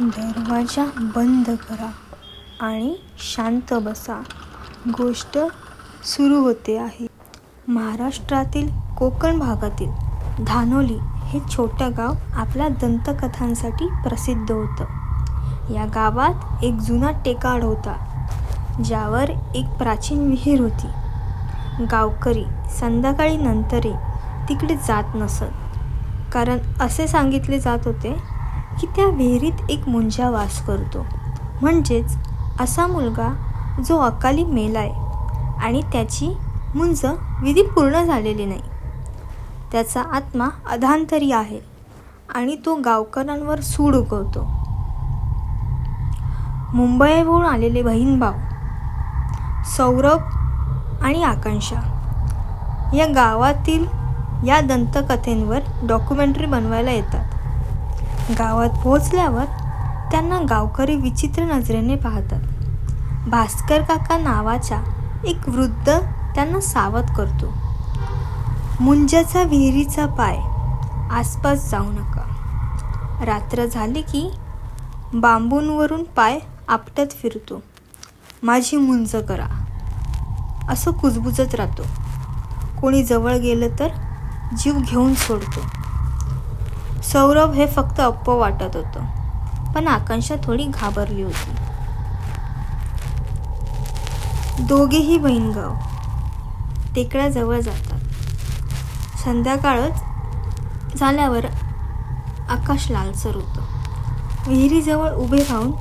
दरवाजा बंद करा आणि शांत बसा. गोष्ट सुरू होते आहे. महाराष्ट्रातील कोकण भागातील धानोली हे छोटं गाव आपल्या दंतकथांसाठी प्रसिद्ध होतं. या गावात एक जुना टेकाड होता ज्यावर एक प्राचीन विहीर होती. गावकरी संध्याकाळी नंतरही तिकडे जात नसत. कारण असे सांगितले जात होते की त्या विहिरीत एक मुंजा वास करतो. म्हणजेच असा मुलगा जो अकाली मेला आहे आणि त्याची मुंज विधी पूर्ण झालेली नाही. त्याचा आत्मा अधांतरी आहे आणि तो गावकऱ्यांवर सूड उगवतो. मुंबईहून आलेले बहीण भाऊ सौरभ आणि आकांक्षा या गावातील या दंतकथेंवर डॉक्युमेंटरी बनवायला येतात. गावात पोहोचल्यावर त्यांना गावकरी विचित्र नजरेने पाहतात. भास्कर काका नावाचा एक वृद्ध त्यांना सावध करतो. मुंजाचा विहिरीचा पाय आसपास जाऊ नका. रात्र झाली की बांबूंवरून पाय आपटत फिरतो. माझी मुंज करा. असं कुजबुजत राहतो. कोणी जवळ गेलं तर जीव घेऊन सोडतो. सौरभ हे फक्त अप्प वाटत होतं. पण आकांक्षा थोडी घाबरली होती. दोघेही बहीणगाव. टेकड्याजवळ जातात. संध्याकाळच झाल्यावर आकाश लालसर होतं. विहिरीजवळ उभे राहून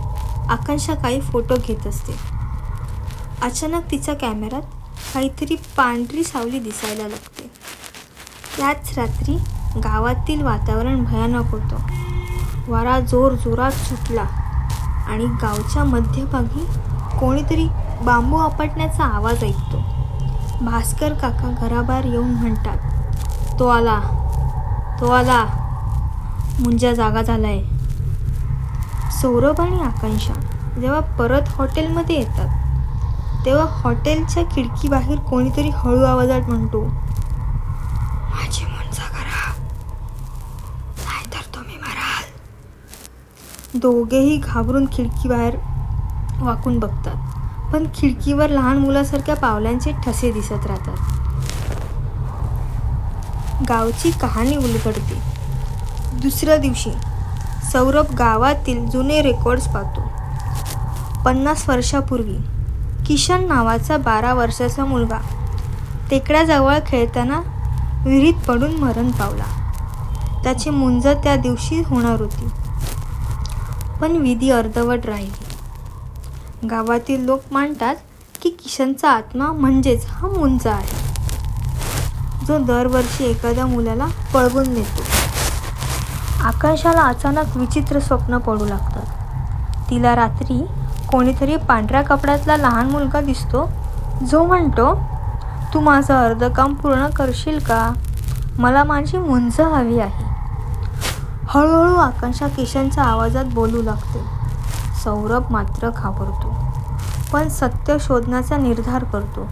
आकांक्षा काही फोटो घेत असते. अचानक तिच्या कॅमेऱ्यात काहीतरी पांढरी सावली दिसायला लागते. त्याच रात्री गावातील वातावरण भयानक होतं. वारा जोर जोरात सुटला आणि गावच्या मध्यभागी कोणीतरी बांबू आपटण्याचा आवाज ऐकतो. भास्कर काका घराबाहेर येऊन म्हणतात तो आला तो आला. मुंजा जागा झालाय. सौरभ आणि आकांक्षा जेव्हा परत हॉटेलमध्ये येतात तेव्हा हॉटेलच्या खिडकीबाहेर कोणीतरी हळू आवाजात म्हणतो दोघेही घाबरून खिडकीबाहेर वाकून बघतात. पण खिडकीवर लहान मुलासारख्या पावलांचे ठसे दिसत राहतात. गावची कहाणी उलगडते. दुसऱ्या दिवशी सौरभ गावातील जुने रेकॉर्ड्स पाहतो. पन्नास वर्षापूर्वी किशन नावाचा बारा वर्षाचा मुलगा टेकड्याजवळ खेळताना विहिरीत पडून मरण पावला. त्याची मुंज त्या दिवशी होणार होती. पण विधी अर्धवट राहिली. गावातील लोक मानतात की किशनचा आत्मा म्हणजेच हा मुंजा आहे. जो दरवर्षी एखाद्या मुलाला पळवून नेतो. आकाशाला अचानक विचित्र स्वप्न पडू लागतात. तिला रात्री कोणीतरी पांढऱ्या कपड्यातला लहान मुलगा दिसतो जो म्हणतो तू माझं अर्ध काम पूर्ण करशील का? मला माझी मुंज हवी आहे. हळूहळू आकांक्षा किशनच्या आवाजात बोलू लागते. सौरभ मात्र घाबरतो पण सत्य शोधण्याचा निर्धार करतो.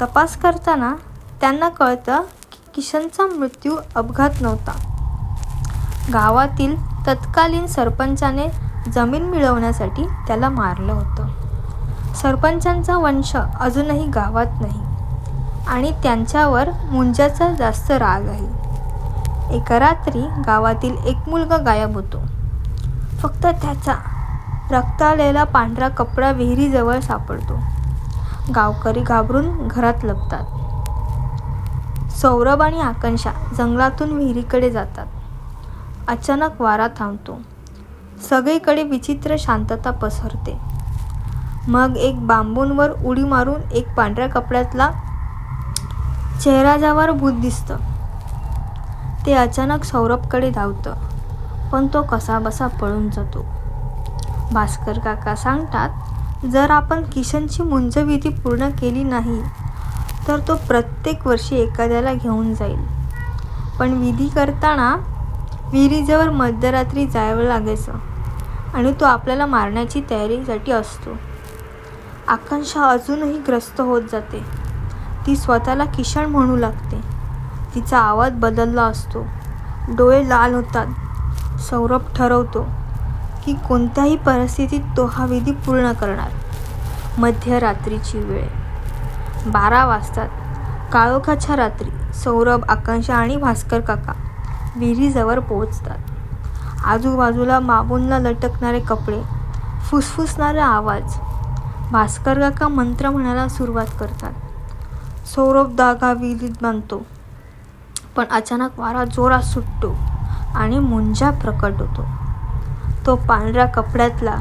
तपास करताना त्यांना कळतं की किशनचा मृत्यू अपघात नव्हता. गावातील तत्कालीन सरपंचाने जमीन मिळवण्यासाठी त्याला मारलं होतं. सरपंचांचा वंश अजूनही गावात नाही आणि त्यांच्यावर मुंजाचा जास्त राग आहे. एका रात्री गावातील एक मुलगा गायब होतो. फक्त त्याचा रक्ताळलेला पांढरा कपडा विहिरीजवळ सापडतो. गावकरी घाबरून घरात लपतात. सौरभ आणि आकांक्षा जंगलातून विहिरीकडे जातात. अचानक वारा थांबतो. सगळीकडे विचित्र शांतता पसरते. मग एक बांबूंवर उडी मारून एक पांढऱ्या कपड्यातला चेहराजावर भूत दिसतं. ते अचानक सौरभकडे धावतं. पण तो कसाबसा पळून जातो. भास्कर काका सांगतात जर आपण किशनची मुंजविधी पूर्ण केली नाही तर तो प्रत्येक वर्षी एखाद्याला घेऊन जाईल. पण विधी करताना विहिरीजवळ मध्यरात्री जावं लागायचं आणि तो आपल्याला मारण्याची तयारीसाठी असतो. आकांक्षा अजूनही ग्रस्त होत जाते. ती स्वतःला किशन म्हणू लागते. तिचा आवाज बदलला असतो. डोळे लाल होतात. सौरभ ठरवतो की कोणत्याही परिस्थितीत तो हा विधी पूर्ण करणार. मध्यरात्रीची वेळ. बारा वाजतात. काळोखाच्या रात्री सौरभ आकांक्षा आणि भास्कर काका विहिरीजवळ पोहोचतात. आजूबाजूला मागूनला लटकणारे कपडे फुसफुसणारा आवाज. भास्कर काका मंत्र म्हणायला सुरुवात करतात. सौरभ धागा विहिरीत बांधतो. पण अचानक वारा जोरात सुटतो आणि मुंजा प्रकट होतो. तो पांढऱ्या कपड्यातला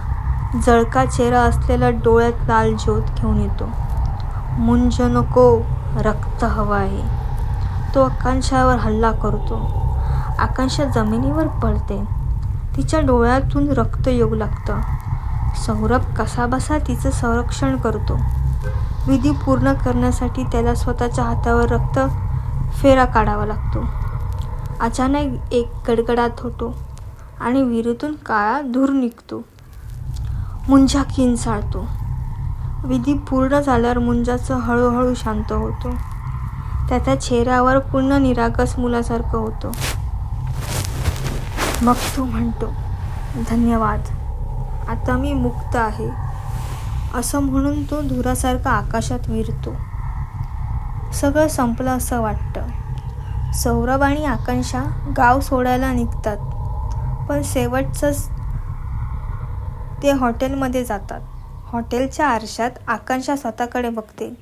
जळका चेहरा असलेला डोळ्यात लाल ज्योत घेऊन येतो. मुंज नको रक्त हवं आहे. तो आकांक्षावर हल्ला करतो. आकांक्षा जमिनीवर पडते. तिच्या डोळ्यातून रक्त येऊ लागतं. सौरभ कसाबसा तिचं संरक्षण करतो. विधी पूर्ण करण्यासाठी त्याला स्वतःच्या हातावर रक्त फेरा काढावा लागतो. अचानक एक गडगडाट होतो आणि विहिरीतून काळा धूर निघतो. मुंजा किंचाळतो विधी पूर्ण झाल्यावर मुंजाचं हळूहळू शांत होतो. त्याच्या चेहऱ्यावर पूर्ण निरागस मुलासारखं होतं. मग तो म्हणतो धन्यवाद. आता मी मुक्त आहे. असं म्हणून तो धुरासारखा आकाशात विरतो सगळं संपलं असं वाटतं. सौरभ आणि आकांक्षा गाव सोडायला निघतात. पण शेवटचंच ते हॉटेलमध्ये जातात. हॉटेलच्या आरशात आकांक्षा स्वतःकडे बघते.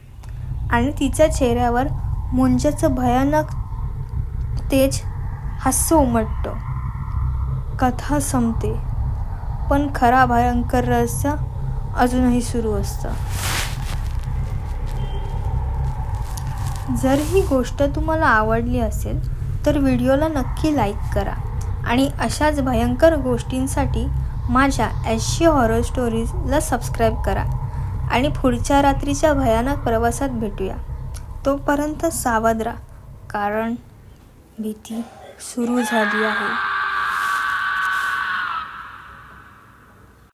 आणि तिच्या चेहऱ्यावर मुंजाचं भयानक तेज हास्य उमटतं. कथा संपते. पण खरा भयंकर रहस्य अजूनही सुरू असतं. जर ही गोष्ट तुम्हाला आवडली असेल तर व्हिडिओला नक्की लाईक करा आणि अशाच भयंकर गोष्टींसाठी माझ्या एश हॉरर स्टोरीजला सबस्क्राईब करा. आणि पुढच्या रात्रीच्या भयानक प्रवासात भेटूया. तोपर्यंत सावध राहा कारण भीती सुरू झाली आहे.